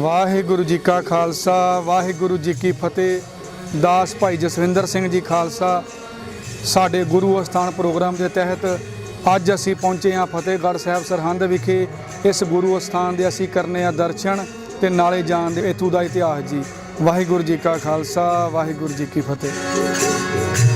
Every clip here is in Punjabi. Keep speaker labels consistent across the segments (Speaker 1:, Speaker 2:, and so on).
Speaker 1: ਵਾਹਿਗੁਰੂ ਜੀ ਕਾ ਖਾਲਸਾ, ਵਾਹਿਗੁਰੂ ਜੀ ਕੀ ਫਤਿਹ। ਦਾਸ ਭਾਈ ਜਸਵਿੰਦਰ ਸਿੰਘ ਜੀ ਖਾਲਸਾ, ਸਾਡੇ ਗੁਰੂ ਅਸਥਾਨ ਪ੍ਰੋਗਰਾਮ ਦੇ ਤਹਿਤ ਅੱਜ ਅਸੀਂ ਪਹੁੰਚੇ ਹਾਂ ਫਤਿਹਗੜ੍ਹ ਸਾਹਿਬ ਸਰਹੰਦ ਵਿਖੇ। ਇਸ ਗੁਰੂ ਅਸਥਾਨ ਦੇ ਅਸੀਂ ਕਰਨੇ ਆ ਦਰਸ਼ਨ ਤੇ ਨਾਲੇ ਜਾਣ ਦੇ ਇਥੋਂ ਦਾ ਇਤਿਹਾਸ ਜੀ। ਵਾਹਿਗੁਰੂ ਜੀ ਕਾ ਖਾਲਸਾ, ਵਾਹਿਗੁਰੂ ਜੀ ਕੀ ਫਤਿਹ।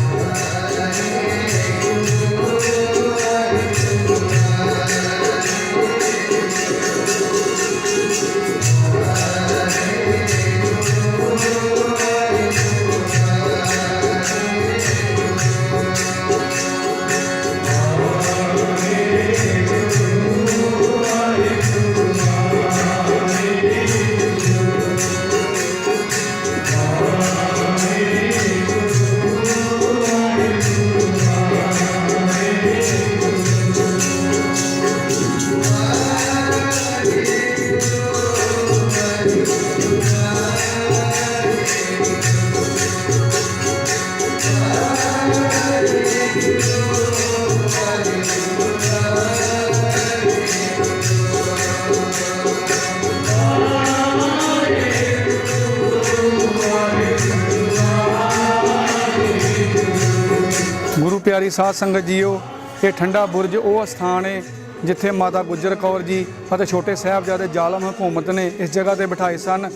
Speaker 1: ਸਾਧ ਸੰਗਤ ਜੀਓ ਇਹ ਠੰਡਾ ਬੁਰਜ ਉਹ ਸਥਾਨ ਹੈ ਜਿੱਥੇ ਮਾਤਾ ਗੁਜਰ ਕੌਰ ਜੀ ਅਤੇ ਛੋਟੇ ਸਾਹਿਬਜ਼ਾਦੇ ਜ਼ਾਲਮ ਹਕੂਮਤ ਨੇ ਇਸ ਜਗ੍ਹਾ ਤੇ ਬਿਠਾਏ ਸਨ।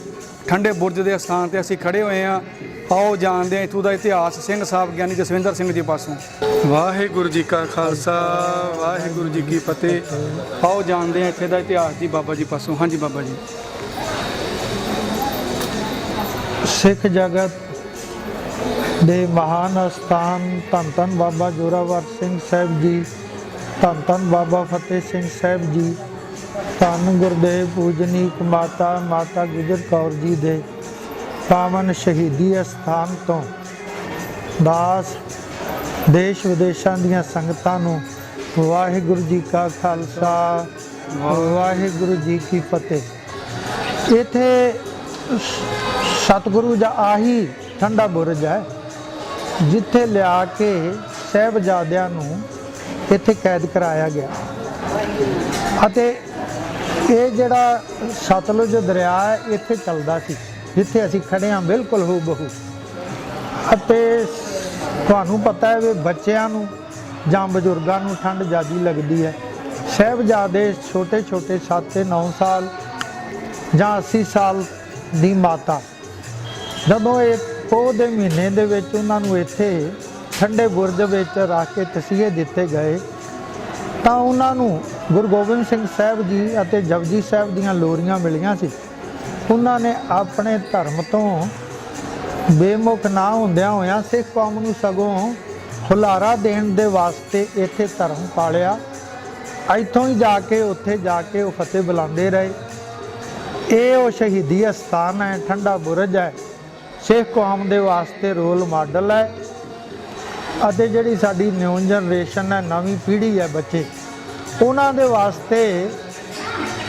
Speaker 1: ਠੰਡੇ ਬੁਰਜ ਦੇ ਸਥਾਨ ਤੇ ਅਸੀਂ ਖੜੇ ਹੋਏ ਹਾਂ। ਆਓ ਜਾਣਦੇ ਹਾਂ ਇਥੋਂ ਦਾ ਇਤਿਹਾਸ ਸਿੰਘ ਸਾਹਿਬ ਗਿਆਨੀ ਜਸਵਿੰਦਰ ਸਿੰਘ ਜੀ ਪਾਸੋਂ। ਵਾਹਿਗੁਰੂ ਜੀ ਕਾ ਖਾਲਸਾ ਵਾਹਿਗੁਰੂ ਜੀ ਕੀ ਫਤਿਹ। ਆਓ ਜਾਣਦੇ ਹਾਂ ਇੱਥੇ ਦਾ ਇਤਿਹਾਸ ਜੀ ਬਾਬਾ ਜੀ ਪਾਸੋਂ। ਹਾਂਜੀ ਬਾਬਾ ਜੀ।
Speaker 2: ਸਿੱਖ ਜਗਤ ਦੇ ਮਹਾਨ ਅਸਥਾਨ ਧੰਨ ਧੰਨ ਬਾਬਾ ਜੋਰਾਵਰ ਸਿੰਘ ਸਾਹਿਬ ਜੀ, ਧੰਨ ਧੰਨ ਬਾਬਾ ਫਤਿਹ ਸਿੰਘ ਸਾਹਿਬ ਜੀ, ਧੰਨ ਗੁਰਦੇਵ ਪੂਜਨੀਕ ਮਾਤਾ ਮਾਤਾ ਗੁਜਰ ਕੌਰ ਜੀ ਦੇ ਪਾਵਨ ਸ਼ਹੀਦੀ ਅਸਥਾਨ ਤੋਂ ਦਾਸ ਦੇਸ਼ ਵਿਦੇਸ਼ਾਂ ਦੀਆਂ ਸੰਗਤਾਂ ਨੂੰ ਵਾਹਿਗੁਰੂ ਜੀ ਕਾ ਖਾਲਸਾ, ਵਾਹਿਗੁਰੂ ਜੀ ਕੀ ਫਤਿਹ। ਇੱਥੇ ਸਤਿਗੁਰੂ ਦਾ ਆਹੀ ਠੰਡਾ ਬੁਰਜ ਹੈ। ਜਿੱਥੇ ਲਿਆ ਕੇ ਸਹਿਬਜ਼ਾਦਿਆਂ ਨੂੰ ਇੱਥੇ ਕੈਦ ਕਰਾਇਆ ਗਿਆ। ਅਤੇ ਇਹ ਜਿਹੜਾ ਸਤਲੁਜ ਦਰਿਆ ਹੈ, ਇੱਥੇ ਚੱਲਦਾ ਸੀ, ਜਿੱਥੇ ਅਸੀਂ ਖੜੇ ਹਾਂ ਬਿਲਕੁਲ ਹੂ ਬਹੂ ਅਤੇ ਤੁਹਾਨੂੰ ਪਤਾ ਹੈ ਵੀ ਬੱਚਿਆਂ ਨੂੰ ਜਾਂ ਬਜ਼ੁਰਗਾਂ ਨੂੰ ਠੰਡ ਜ਼ਿਆਦੀ ਲੱਗਦੀ ਹੈ। ਸਹਿਬਜ਼ਾਦੇ ਛੋਟੇ ਛੋਟੇ 7 ਤੇ 9 ਸਾਲ ਜਾਂ 80 ਸਾਲ ਦੀ ਮਾਤਾ, ਜਦੋਂ ਇਹ ਪੋਹ ਦੇ ਮਹੀਨੇ ਦੇ ਵਿੱਚ ਉਹਨਾਂ ਨੂੰ ਇੱਥੇ ਠੰਡੇ ਬੁਰਜ ਵਿੱਚ ਰੱਖ ਕੇ ਤਸੀਹੇ ਦਿੱਤੇ ਗਏ। ਤਾਂ ਉਹਨਾਂ ਨੂੰ ਗੁਰੂ ਗੋਬਿੰਦ ਸਿੰਘ ਸਾਹਿਬ ਜੀ ਅਤੇ ਜਪਜੀ ਸਾਹਿਬ ਦੀਆਂ ਲੋਰੀਆਂ ਮਿਲੀਆਂ ਸੀ। ਉਹਨਾਂ ਨੇ ਆਪਣੇ ਧਰਮ ਤੋਂ ਬੇਮੁਖ ਨਾ ਹੁੰਦਿਆਂ ਹੋਇਆਂ ਸਿੱਖ ਕੌਮ ਨੂੰ ਸਗੋਂ ਹੁਲਾਰਾ ਦੇਣ ਦੇ ਵਾਸਤੇ ਇੱਥੇ ਧਰਮ ਪਾਲਿਆ। ਇੱਥੋਂ ਹੀ ਜਾ ਕੇ, ਉੱਥੇ ਜਾ ਕੇ ਉਹ ਫਤਿਹ ਬੁਲਾਉਂਦੇ ਰਹੇ। ਇਹ ਉਹ ਸ਼ਹੀਦੀ ਅਸਥਾਨ ਹੈ, ਠੰਡਾ ਬੁਰਜ ਹੈ। ਸਿੱਖ ਕੌਮ ਦੇ ਵਾਸਤੇ ਰੋਲ ਮਾਡਲ ਹੈ। ਅਤੇ ਜਿਹੜੀ ਸਾਡੀ ਨਿਊ ਜਨਰੇਸ਼ਨ ਹੈ, ਨਵੀਂ ਪੀੜ੍ਹੀ ਹੈ ਬੱਚੇ, ਉਹਨਾਂ ਦੇ ਵਾਸਤੇ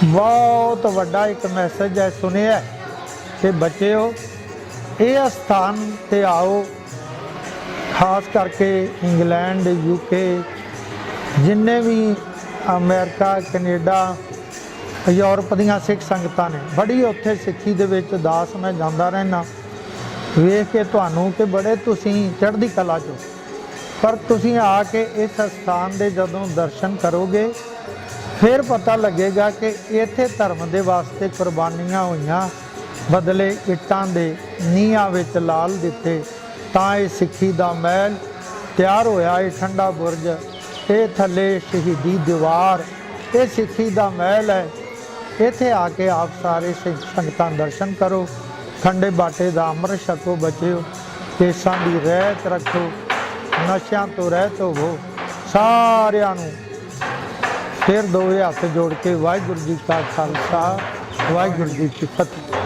Speaker 2: ਬਹੁਤ ਵੱਡਾ ਇੱਕ ਮੈਸੇਜ ਹੈ, ਸੁਣਿਆ ਕਿ ਬੱਚਿਓ, ਇਹ ਅਸਥਾਨ ਤੇ ਆਓ, ਖਾਸ ਕਰਕੇ ਇੰਗਲੈਂਡ ਯੂਕੇ ਜਿੰਨੇ ਵੀ ਅਮਰੀਕਾ, ਕੈਨੇਡਾ, ਯੂਰਪ ਦੀਆਂ ਸਿੱਖ ਸੰਗਤਾਂ ਨੇ, ਬੜੀ ਉੱਥੇ ਸਿੱਖੀ ਦੇ ਵਿੱਚ ਦਾਸ ਮੈਂ ਜਾਂਦਾ ਰਹਿਣਾ ਵੇਖ ਕੇ ਤੁਹਾਨੂੰ ਕਿ ਬੜੇ ਤੁਸੀਂ ਚੜ੍ਹਦੀ ਕਲਾ ਚੋ। ਪਰ ਤੁਸੀਂ ਆ ਕੇ ਇਸ ਸਥਾਨ ਦੇ ਜਦੋਂ ਦਰਸ਼ਨ ਕਰੋਗੇ, ਫਿਰ ਪਤਾ ਲੱਗੇਗਾ ਕਿ ਇੱਥੇ ਧਰਮ ਦੇ ਵਾਸਤੇ ਕੁਰਬਾਨੀਆਂ ਹੋਈਆਂ, ਬਦਲੇ ਇੱਟਾਂ ਦੇ ਨੀਹਾਂ ਵਿੱਚ ਲਾਲ ਦਿੱਤੇ, ਤਾਂ ਇਹ ਸਿੱਖੀ ਦਾ ਮਹਿਲ ਤਿਆਰ ਹੋਇਆ, ਇਹ ਠੰਡਾ ਬੁਰਜ, ਇਹ ਥੱਲੇ ਸ਼ਹੀਦੀ ਦੀਵਾਰ, ਇਹ ਸਿੱਖੀ ਦਾ ਮਹਿਲ ਹੈ। ਇੱਥੇ ਆ ਕੇ ਆਪ ਸਾਰੇ ਸਿੱਖ ਸੰਗਤਾਂ ਦਰਸ਼ਨ ਕਰੋ। ਠੰਡੇ ਬਾਟੇ ਦਾ ਅੰਮ੍ਰਿਤ ਛਕੋ ਬਚਿਓ ਕੇਸਾਂ ਦੀ ਰਹਿਤ ਰੱਖੋ, ਨਸ਼ਿਆਂ ਤੋਂ ਰਹਿਤ ਹੋਵੋ, ਸਾਰਿਆਂ ਨੂੰ। ਫਿਰ ਦੋਵੇਂ ਹੱਥ ਜੋੜ ਕੇ ਵਾਹਿਗੁਰੂ ਜੀ ਕਾ ਖਾਲਸਾ, ਵਾਹਿਗੁਰੂ ਜੀ ਕੀ ਫਤਿਹ।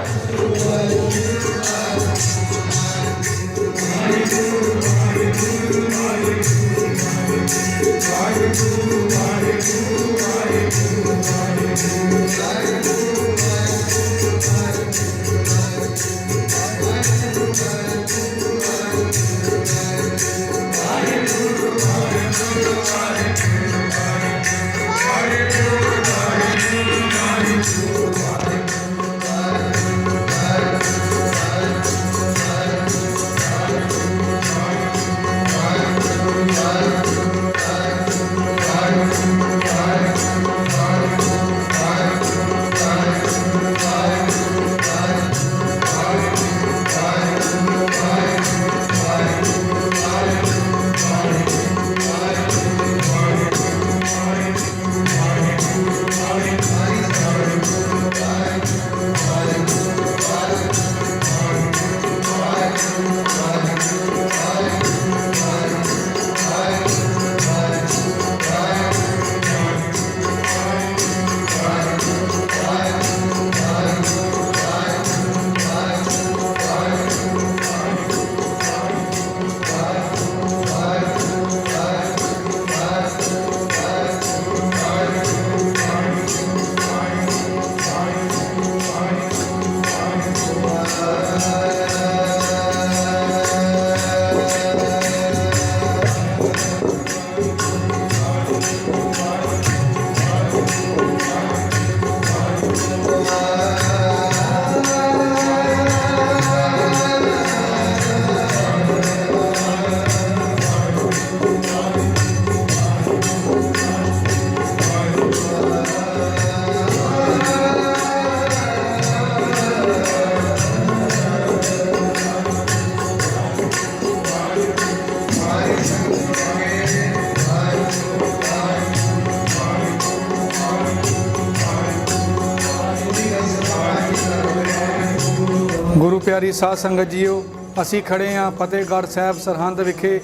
Speaker 1: ਪਿਆਰੀ ਸਾਧ ਸੰਗਤ ਜੀਓ, ਅਸੀਂ ਖੜੇ ਹਾਂ ਫਤਿਹਗੜ੍ਹ ਸਾਹਿਬ ਸਰਹੰਦ ਵਿਖੇ।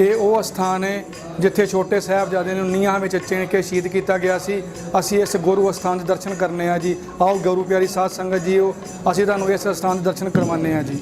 Speaker 1: ਇਹ ਉਹ ਸਥਾਨ ਹੈ ਜਿੱਥੇ ਛੋਟੇ ਸਾਹਿਬਜ਼ਾਦੇ ਨੂੰ ਨੀਹਾਂ ਵਿੱਚ ਚਿਣ ਕੇ ਸ਼ਹੀਦ ਕੀਤਾ ਗਿਆ ਸੀ। ਅਸੀਂ ਇਸ ਗੁਰੂ ਅਸਥਾਨ ਦੇ ਦਰਸ਼ਨ ਕਰਨੇ ਆ ਜੀ। ਆਓ ਗੁਰੂ ਪਿਆਰੀ ਸਾਧ ਸੰਗਤ ਜੀਓ, ਅਸੀਂ ਤੁਹਾਨੂੰ ਇਸ ਅਸਥਾਨ ਦੇ ਦਰਸ਼ਨ ਕਰਵਾਉਂਦੇ ਆ ਜੀ।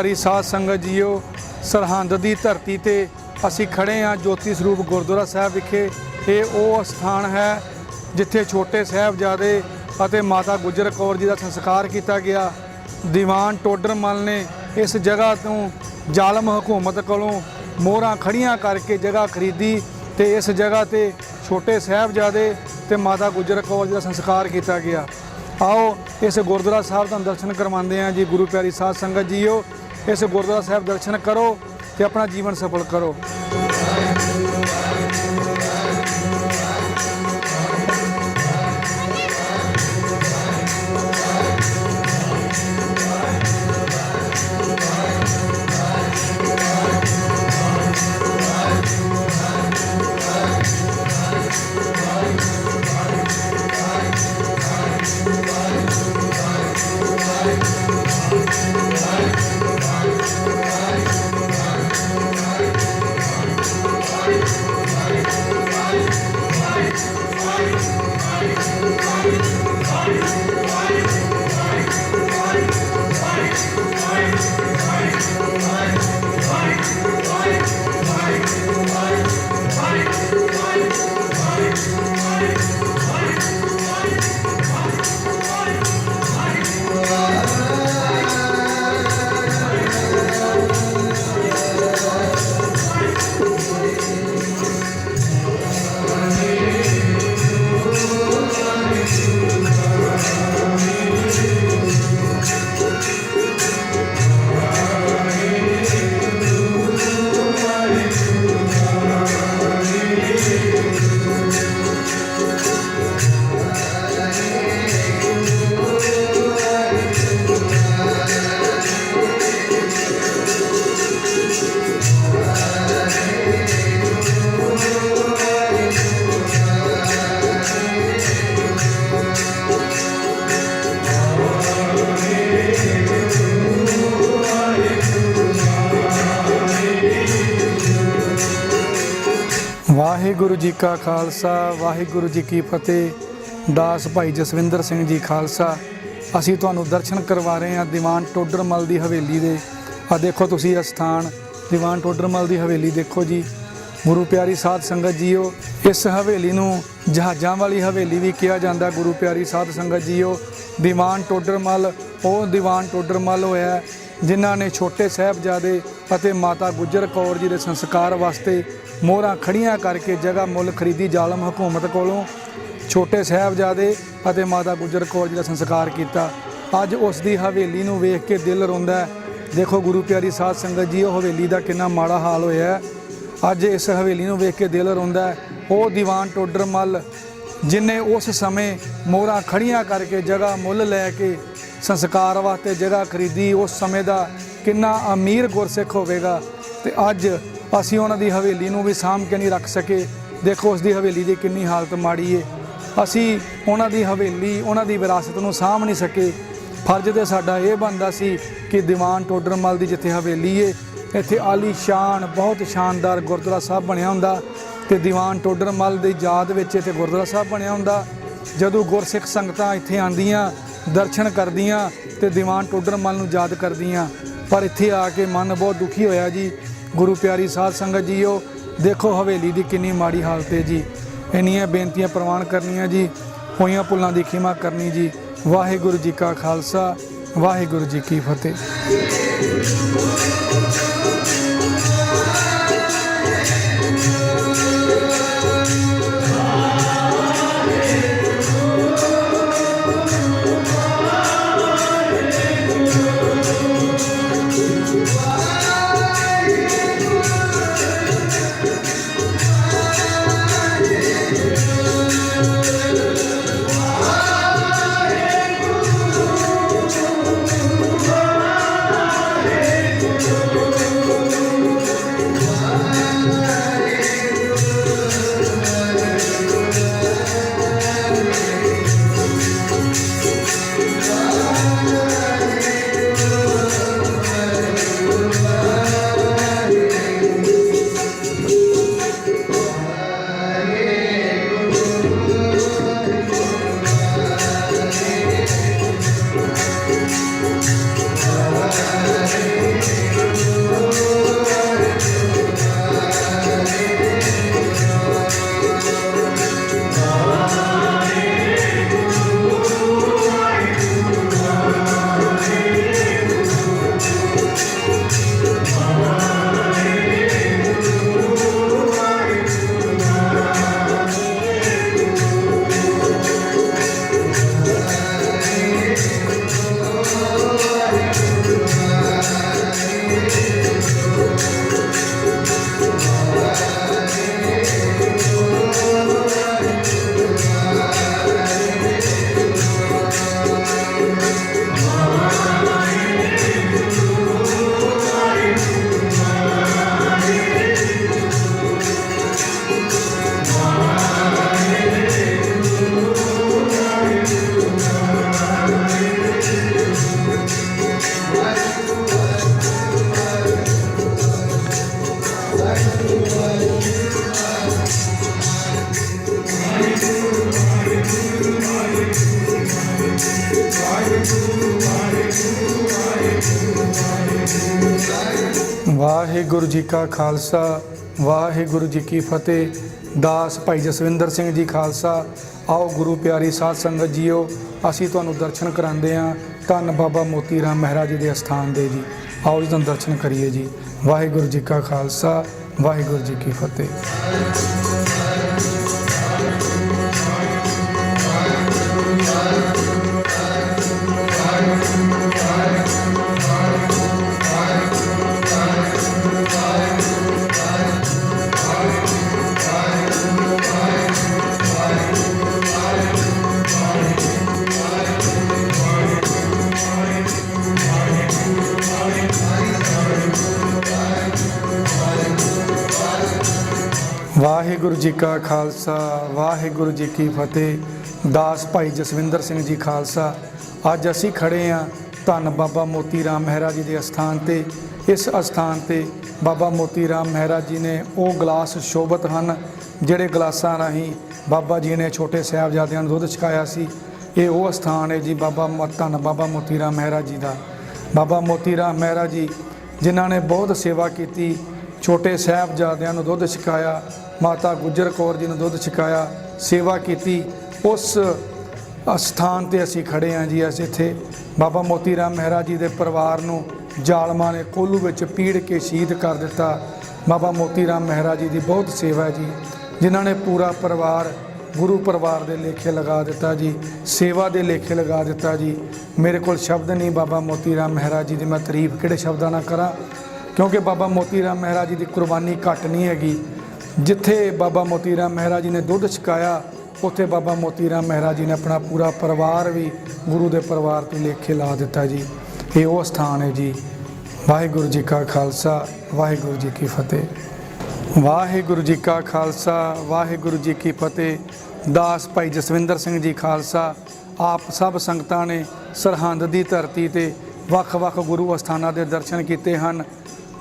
Speaker 1: ਪਿਆਰੀ ਸਾਧ ਸੰਗਤ ਜੀਓ, ਸਰਹੰਦ ਦੀ ਧਰਤੀ ਤੇ ਅਸੀਂ ਖੜੇ ਹਾਂ ਜੋਤੀ ਸਰੂਪ ਗੁਰਦੁਆਰਾ ਸਾਹਿਬ ਵਿਖੇ। ਇਹ ਉਹ ਸਥਾਨ ਹੈ ਜਿੱਥੇ ਛੋਟੇ ਸਾਹਿਬਜ਼ਾਦੇ ਅਤੇ ਮਾਤਾ ਗੁਜਰ ਕੌਰ ਜੀ ਦਾ ਸੰਸਕਾਰ ਕੀਤਾ ਗਿਆ। ਦੀਵਾਨ ਟੋਡਰਮਲ ਨੇ ਇਸ ਜਗ੍ਹਾ ਤੋਂ ਜ਼ਾਲਮ ਹਕੂਮਤ ਕੋਲੋਂ ਮੋਹਰਾਂ ਖੜੀਆਂ ਕਰਕੇ ਜਗ੍ਹਾ ਖਰੀਦੀ ਤੇ ਇਸ ਜਗ੍ਹਾ ਤੇ ਛੋਟੇ ਸਾਹਿਬਜ਼ਾਦੇ ਤੇ ਮਾਤਾ ਗੁਜਰ ਕੌਰ ਜੀ ਦਾ ਸੰਸਕਾਰ ਕੀਤਾ ਗਿਆ। ਆਓ ਇਸ ਗੁਰਦੁਆਰਾ ਸਾਹਿਬ ਦਾ ਦਰਸ਼ਨ ਕਰਵਾਉਂਦੇ ਹਾਂ ਜੀ, ਗੁਰੂ ਪਿਆਰੀ ਸਾਧ ਸੰਗਤ ਜੀਓ। ਇਸ ਗੁਰਦੁਆਰਾ ਸਾਹਿਬ ਦਰਸ਼ਨ ਕਰੋ ਤੇ ਆਪਣਾ ਜੀਵਨ ਸਫਲ ਕਰੋ। ਵਾਹਿਗੁਰੂ ਜੀ ਕਾ ਖਾਲਸਾ, ਵਾਹਿਗੁਰੂ ਜੀ ਕੀ ਫਤਿਹ। ਦਾਸ ਭਾਈ ਜਸਵਿੰਦਰ ਸਿੰਘ ਜੀ ਖਾਲਸਾ, ਅਸੀਂ ਤੁਹਾਨੂੰ ਦਰਸ਼ਨ ਕਰਵਾ ਰਹੇ ਹਾਂ ਦੀਵਾਨ ਟੋਡਰਮਲ ਦੀ ਹਵੇਲੀ ਦੇ। ਆ ਦੇਖੋ ਤੁਸੀਂ ਇਹ ਸਥਾਨ, ਦੀਵਾਨ ਟੋਡਰਮਲ ਦੀ ਹਵੇਲੀ ਦੇਖੋ ਜੀ। ਗੁਰੂ ਪਿਆਰੀ ਸਾਧ ਸੰਗਤ ਜੀਓ, ਇਸ ਹਵੇਲੀ ਨੂੰ ਜਹਾਜ਼ਾਂ ਵਾਲੀ ਹਵੇਲੀ ਵੀ ਕਿਹਾ ਜਾਂਦਾ ਗੁਰੂ ਪਿਆਰੀ ਸਾਧ ਸੰਗਤ ਜੀਓ। ਦੀਵਾਨ ਟੋਡਰਮਲ, ਉਹ ਦੀਵਾਨ ਟੋਡਰਮਲ ਹੋਇਆ ਜਿਨ੍ਹਾਂ ਨੇ ਛੋਟੇ ਸਾਹਿਬਜ਼ਾਦੇ ਅਤੇ ਮਾਤਾ ਗੁਜਰ ਕੌਰ ਜੀ ਦੇ ਸੰਸਕਾਰ ਵਾਸਤੇ ਮੋਹਰਾਂ ਖੜੀਆਂ ਕਰਕੇ ਜਗ੍ਹਾ ਮੁੱਲ ਖਰੀਦੀ ਜ਼ਾਲਮ ਹਕੂਮਤ ਕੋਲੋਂ ਛੋਟੇ ਸਾਹਿਬਜ਼ਾਦੇ ਅਤੇ ਮਾਤਾ ਗੁਜਰ ਕੌਰ ਜੀ ਦਾ ਸੰਸਕਾਰ ਕੀਤਾ। ਅੱਜ ਉਸ ਦੀ ਹਵੇਲੀ ਨੂੰ ਵੇਖ ਕੇ ਦਿਲ ਰੋਂਦਾ ਦੇਖੋ ਗੁਰੂ ਪਿਆਰੀ ਸਾਧ ਸੰਗਤ ਜੀ, ਉਹ ਹਵੇਲੀ ਦਾ ਕਿੰਨਾ ਮਾੜਾ ਹਾਲ ਹੋਇਆ ਅੱਜ ਇਸ ਹਵੇਲੀ ਨੂੰ ਵੇਖ ਕੇ ਦਿਲ ਰੋਂਦਾ ਉਹ ਦੀਵਾਨ ਟੋਡਰ ਮੱਲ, ਜਿਨੇ ਉਸ ਸਮੇਂ ਮੋਹਰਾਂ ਖੜੀਆਂ ਕਰਕੇ ਜਗ੍ਹਾ ਮੁੱਲ ਲੈ ਕੇ ਸੰਸਕਾਰ ਵਾਸਤੇ ਜਗ੍ਹਾ ਖਰੀਦੀ, ਉਸ ਸਮੇਂ ਦਾ ਕਿੰਨਾ ਅਮੀਰ ਗੁਰਸਿੱਖ ਹੋਵੇਗਾ ਤੇ ਅੱਜ ਅਸੀਂ ਉਹਨਾਂ ਦੀ ਹਵੇਲੀ ਨੂੰ ਵੀ ਸਾਂਭ ਕੇ ਨਹੀਂ ਰੱਖ ਸਕੇ। ਦੇਖੋ, ਉਸ ਦੀ ਹਵੇਲੀ ਦੀ ਕਿੰਨੀ ਹਾਲਤ ਮਾੜੀ ਏ। ਅਸੀਂ ਉਹਨਾਂ ਦੀ ਹਵੇਲੀ, ਉਹਨਾਂ ਦੀ ਵਿਰਾਸਤ ਨੂੰ ਸਾਂਭ ਨਹੀਂ ਸਕੇ। ਫਰਜ਼ ਤੇ ਸਾਡਾ ਇਹ ਬਣਦਾ ਸੀ ਕਿ ਦੀਵਾਨ ਟੋਡਰਮਲ ਦੀ ਜਿੱਥੇ ਹਵੇਲੀ ਏ, ਇੱਥੇ ਆਲੀ ਸ਼ਾਨ, ਬਹੁਤ ਸ਼ਾਨਦਾਰ ਗੁਰਦੁਆਰਾ ਸਾਹਿਬ ਬਣਿਆ ਹੁੰਦਾ ਤੇ ਦੀਵਾਨ ਟੋਡਰਮਲ ਦੀ ਯਾਦ ਵਿੱਚ ਇੱਥੇ ਗੁਰਦੁਆਰਾ ਸਾਹਿਬ ਬਣਿਆ ਹੁੰਦਾ। ਜਦੋਂ ਗੁਰਸਿੱਖ ਸੰਗਤਾਂ ਇੱਥੇ ਆਂਦੀਆਂ ਦਰਸ਼ਨ ਕਰਦੀਆਂ ਤੇ ਦੀਵਾਨ ਟੋਡਰਮਲ ਨੂੰ ਯਾਦ ਕਰਦੀਆਂ। ਪਰ ਇੱਥੇ ਆ ਕੇ ਮਨ ਬਹੁਤ ਦੁਖੀ ਹੋਇਆ ਜੀ। ਗੁਰੂ ਪਿਆਰੀ ਸਾਧ ਸੰਗਤ ਜੀਓ, ਦੇਖੋ ਹਵੇਲੀ ਦੀ ਕਿੰਨੀ ਮਾੜੀ ਹਾਲਤ ਹੈ ਜੀ। ਇੰਨੀਆਂ ਬੇਨਤੀਆਂ ਪ੍ਰਵਾਨ ਕਰਨੀਆਂ ਜੀ, ਹੋਈਆਂ ਭੁੱਲਾਂ ਦੀ ਖਿਮਾ ਕਰਨੀ ਜੀ। ਵਾਹਿਗੁਰੂ ਜੀ ਕਾ ਖਾਲਸਾ, ਵਾਹਿਗੁਰੂ ਜੀ ਕੀ ਫਤਿਹ। ਵਾਹਿਗੁਰੂ ਜੀ ਕਾ ਖਾਲਸਾ, ਵਾਹਿਗੁਰੂ ਜੀ ਕੀ ਫਤਿਹ। ਦਾਸ ਭਾਈ ਜਸਵਿੰਦਰ ਸਿੰਘ ਜੀ ਖਾਲਸਾ, ਆਓ ਗੁਰੂ ਪਿਆਰੀ ਸਾਧ ਸੰਗਤ ਜੀਓ, ਅਸੀਂ ਤੁਹਾਨੂੰ ਦਰਸ਼ਨ ਕਰਾਉਂਦੇ ਹਾਂ। ਧੰਨ ਬਾਬਾ ਮੋਤੀ ਰਾਮ ਮਹਾਰਾਜ ਜੀ ਦੇ ਅਸਥਾਨ ਦੇ ਜੀ। ਆਓ ਜੀ ਤੁਹਾਨੂੰ ਦਰਸ਼ਨ ਕਰੀਏ ਜੀ। ਵਾਹਿਗੁਰੂ ਜੀ ਕਾ ਖਾਲਸਾ, ਵਾਹਿਗੁਰੂ ਜੀ ਕੀ ਫਤਿਹ। ਵਾਹਿਗੁਰੂ ਜੀ ਕਾ ਖਾਲਸਾ, ਵਾਹਿਗੁਰੂ ਜੀ ਕੀ ਫਤਿਹ। ਦਾਸ ਭਾਈ ਜਸਵਿੰਦਰ ਸਿੰਘ ਜੀ ਖਾਲਸਾ, ਅੱਜ ਅਸੀਂ ਖੜੇ ਆ ਧੰਨ ਬਾਬਾ ਮੋਤੀ ਰਾਮ ਮਹਿਰਾ ਜੀ ਦੇ ਅਸਥਾਨ ਤੇ। ਇਸ ਅਸਥਾਨ ਤੇ ਬਾਬਾ ਮੋਤੀ ਰਾਮ ਮਹਿਰਾ ਜੀ ਨੇ ਉਹ ਗਲਾਸ ਸ਼ੋਭਤ ਹਨ, ਜਿਹੜੇ ਗਲਾਸਾਂ ਰਾਹੀਂ ਬਾਬਾ ਜੀ ਨੇ ਛੋਟੇ ਸਾਹਿਬਜ਼ਾਦਿਆਂ ਨੂੰ ਦੁੱਧ ਛਕਾਇਆ ਸੀ। ਇਹ ਉਹ ਸਥਾਨ ਹੈ ਜੀ ਬਾਬਾ ਮ- ਧੰਨ ਬਾਬਾ ਮੋਤੀ ਰਾਮ ਮਹਿਰਾ ਜੀ ਦਾ। ਬਾਬਾ ਮੋਤੀ ਰਾਮ ਮਹਿਰਾ ਜੀ, ਜਿਨ੍ਹਾਂ ਨੇ ਬਹੁਤ ਸੇਵਾ ਕੀਤੀ ਛੋਟੇ ਸਾਹਿਬਜ਼ਾਦਿਆਂ ਨੂੰ ਦੁੱਧ ਛਕਾਇਆ, ਮਾਤਾ ਗੁਜਰ ਕੌਰ ਜੀ ਨੂੰ ਦੁੱਧ ਛਕਾਇਆ, ਸੇਵਾ ਕੀਤੀ। ਉਸ ਅਸਥਾਨ ਤੇ ਅਸੀਂ ਖੜੇ ਹਾਂ ਜੀ, ਅਸੀਂ ਇੱਥੇ ਬਾਬਾ ਮੋਤੀ ਰਾਮ ਮਹਿਰਾ ਜੀ ਦੇ ਪਰਿਵਾਰ ਨੂੰ ਜ਼ਾਲਮਾਂ ਨੇ ਕੋਲੂ ਵਿੱਚ ਪੀੜ ਕੇ ਸ਼ਹੀਦ ਕਰ ਦਿੱਤਾ। ਬਾਬਾ ਮੋਤੀ ਰਾਮ ਮਹਿਰਾ ਜੀ ਦੀ ਬਹੁਤ ਸੇਵਾ ਹੈ ਜੀ, ਜਿਨ੍ਹਾਂ ਨੇ ਪੂਰਾ ਪਰਿਵਾਰ, ਗੁਰੂ ਪਰਿਵਾਰ ਦੇ ਲੇਖੇ ਲਗਾ ਦਿੱਤਾ ਜੀ, ਸੇਵਾ ਦੇ ਲੇਖੇ ਲਗਾ ਦਿੱਤਾ ਜੀ। ਮੇਰੇ ਕੋਲ ਸ਼ਬਦ ਨਹੀਂ ਬਾਬਾ ਮੋਤੀ ਰਾਮ ਮਹਿਰਾ ਜੀ ਦੀ, ਮੈਂ ਤਾਰੀਫ ਕਿਹੜੇ ਸ਼ਬਦਾਂ ਨਾਲ ਕਰਾਂ? ਕਿਉਂਕਿ ਬਾਬਾ ਮੋਤੀ ਰਾਮ ਮਹਿਰਾ ਜੀ ਦੀ ਕੁਰਬਾਨੀ ਘੱਟ ਨਹੀਂ ਹੈਗੀ। ਜਿੱਥੇ ਬਾਬਾ ਮੋਤੀ ਰਾਮ ਮਹਿਰਾ ਜੀ ਨੇ ਦੁੱਧ ਛਕਾਇਆ, ਉੱਥੇ ਬਾਬਾ ਮੋਤੀ ਰਾਮ ਮਹਿਰਾ ਜੀ ਨੇ ਆਪਣਾ ਪੂਰਾ ਪਰਿਵਾਰ ਵੀ ਗੁਰੂ ਦੇ ਪਰਿਵਾਰ ਤੇ ਲੇਖੇ ਲਾ ਦਿੱਤਾ ਜੀ। ਇਹ ਉਹ ਸਥਾਨ ਹੈ ਜੀ। ਵਾਹਿਗੁਰੂ ਜੀ ਕਾ ਖਾਲਸਾ, ਵਾਹਿਗੁਰੂ ਜੀ ਕੀ ਫਤਿਹ। ਵਾਹਿਗੁਰੂ ਜੀ ਕਾ ਖਾਲਸਾ, ਵਾਹਿਗੁਰੂ ਜੀ ਕੀ ਫਤਿਹ। ਦਾਸ ਭਾਈ ਜਸਵਿੰਦਰ ਸਿੰਘ ਜੀ ਖਾਲਸਾ, ਆਪ ਸਭ ਸੰਗਤਾਂ ਨੇ ਸਰਹੰਦ ਦੀ ਧਰਤੀ ਤੇ ਵੱਖ-ਵੱਖ ਗੁਰੂ ਅਸਥਾਨਾਂ ਦੇ ਦਰਸ਼ਨ ਕੀਤੇ ਹਨ।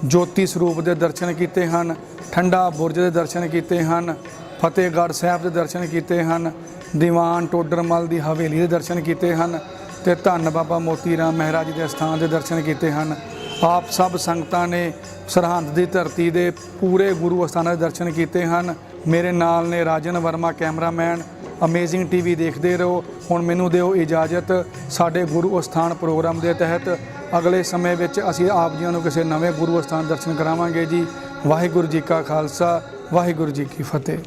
Speaker 1: ਜੋਤੀ ਸਰੂਪ ਦੇ ਦਰਸ਼ਨ ਕੀਤੇ ਹਨ, ਠੰਡਾ ਬੁਰਜ ਦੇ ਦਰਸ਼ਨ ਕੀਤੇ ਹਨ, ਫਤਿਹਗੜ੍ਹ ਸਾਹਿਬ ਦੇ ਦਰਸ਼ਨ ਕੀਤੇ ਹਨ, ਦੀਵਾਨ ਟੋਡਰਮਲ ਦੀ ਹਵੇਲੀ ਦੇ ਦਰਸ਼ਨ ਕੀਤੇ ਹਨ ਤੇ ਧੰਨ ਬਾਬਾ ਮੋਤੀ ਰਾਮ ਮਹਿਰਾ ਜੀ ਦੇ ਸਥਾਨ ਦੇ ਦਰਸ਼ਨ ਕੀਤੇ ਹਨ। ਆਪ ਸਭ ਸੰਗਤਾਂ ਨੇ ਸਰਹੰਦ ਦੀ ਧਰਤੀ ਦੇ ਪੂਰੇ ਗੁਰੂ ਅਸਥਾਨਾਂ ਦੇ ਦਰਸ਼ਨ ਕੀਤੇ ਹਨ। ਮੇਰੇ ਨਾਲ ਨੇ Rajan Varma cameraman amazing TV ਦੇਖਦੇ ਰਹੋ। ਹੁਣ ਮੈਨੂੰ ਦਿਓ ਇਜਾਜ਼ਤ। ਸਾਡੇ ਗੁਰੂ ਅਸਥਾਨ ਪ੍ਰੋਗਰਾਮ ਦੇ ਤਹਿਤ ਅਗਲੇ ਸਮੇਂ ਵਿੱਚ ਅਸੀਂ ਆਪ ਜੀਆਂ ਨੂੰ ਕਿਸੇ ਨਵੇਂ ਗੁਰੂ ਅਸਥਾਨ ਦਰਸ਼ਨ ਕਰਾਵਾਂਗੇ ਜੀ। ਵਾਹਿਗੁਰੂ ਜੀ ਕਾ ਖਾਲਸਾ, ਵਾਹਿਗੁਰੂ ਜੀ ਕੀ ਫਤਿਹ।